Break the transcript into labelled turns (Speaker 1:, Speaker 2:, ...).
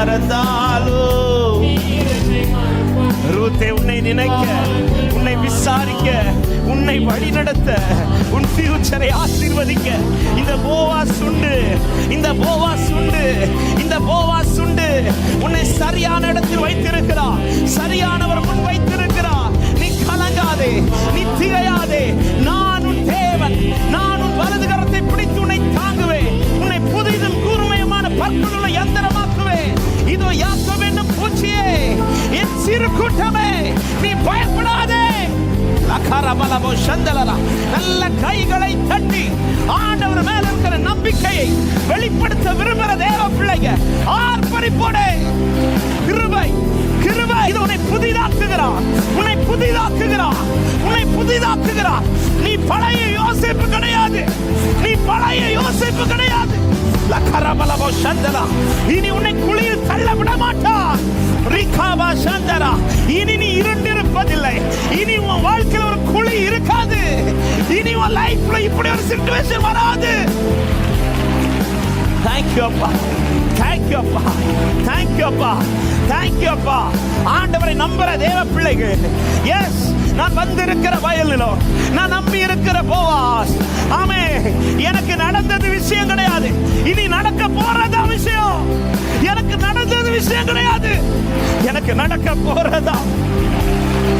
Speaker 1: மறந்தாலோ? ரூத்தை உன்னை நினைக்க உன்னை விசாரிக்க உன்னை வழிநடத்த உன் ஃபியூச்சரை ஆசீர்வதிக்க. இந்த போவா சுண்டு இந்த போவா சுண்டு இந்த போவா சுண்டு உன்னை சரியான இடத்தில் வைத்து விடாதே நல்ல கைகளை தட்டி ஆண்டவர் மேல இருக்கிற நம்பிக்கையை வெளிப்படுத்த விரும்புகிற தேவ பிள்ளைங்க ஆர்ப்பரிப்போடே கிருபை கிருபை. இது உன்னை புதிதாக்குகிறார். உன்னை புதிதாக்குகிறார். உன்னை புதிதாக்குகிறார். நீ பழைய யோசிப்பு கிடையாது. நீ பழைய யோசிப்பு கிடையாது. லகரபலமோ சந்தரா இனி உன்னை குளியில் தள்ள விட மாட்டார் ரிகாபா சந்தரா இனி நீ போவதில்லை இனி உன் வாழ்க்கையில் ஒரு குழி இருக்காது. இனி உன் லைஃப்ல இப்படி ஒரு சிச்சுவேஷன் வராது. தேங்க்யூ அப்பா. தேங்க்யூ அப்பா. தேங்க்யூ அப்பா. தேங்க்யூ அப்பா. ஆண்டவரை நம்புற தேவ பிள்ளைகள் எஸ் நான் வந்திருக்கிற வயலிலோ நான் நம்பி இருக்கிற போவாஸ். ஆமே எனக்கு நடந்தது விஷயம் கிடையாது. இனி நடக்க போறதா விஷயம் எனக்கு நடந்தது விஷயம் கிடையாது. எனக்கு நடக்க போறதா?